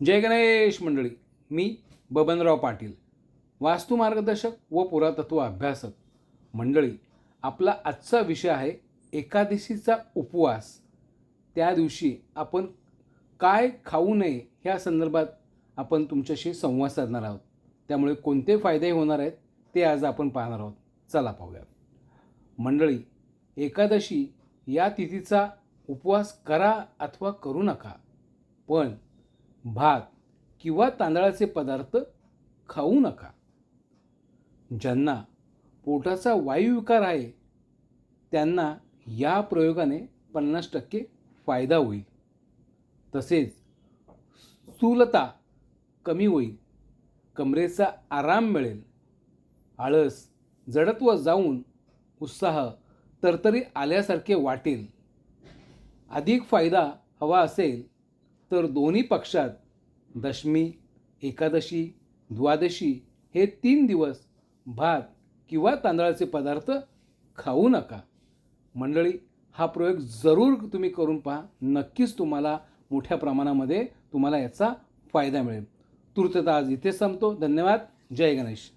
जय गणेश मंडळी मी बबनराव पाटील वास्तू मार्गदर्शक व पुरातत्व अभ्यासक. मंडळी आपला आजचा विषय आहे एकादशीचा उपवास. त्या दिवशी आपण काय खाऊ नये ह्या संदर्भात आपण तुमच्याशी संवाद साधणार आहोत. त्यामुळे कोणते फायदे होणार आहेत ते आज आपण पाहणार आहोत. चला पाहूया मंडळी एकादशी या तिथीचा उपवास करा अथवा करू नका. पण भात किंवा तांदळाचे पदार्थ खाऊ नका. ज्यांना पोटाचा वायुविकार आहे त्यांना या प्रयोगाने पन्नास टक्के फायदा होईल. तसेच स्थूलता कमी होईल कमरेचा आराम मिळेल आळस जडत्व जाऊन उत्साह तरतरी आल्यासारखे वाटेल. अधिक फायदा हवा असेल तर दोन्ही पक्षात दशमी एकादशी द्वादशी हे तीन दिवस भात किंवा तांदळाचे पदार्थ खाऊ नका. मंडळी हा प्रयोग जरूर तुम्ही करून पहा. नक्कीच तुम्हाला मोठ्या प्रमाणामध्ये तुम्हाला याचा फायदा मिळेल. तूर्तता आज इथे संपतो. धन्यवाद. जय गणेश.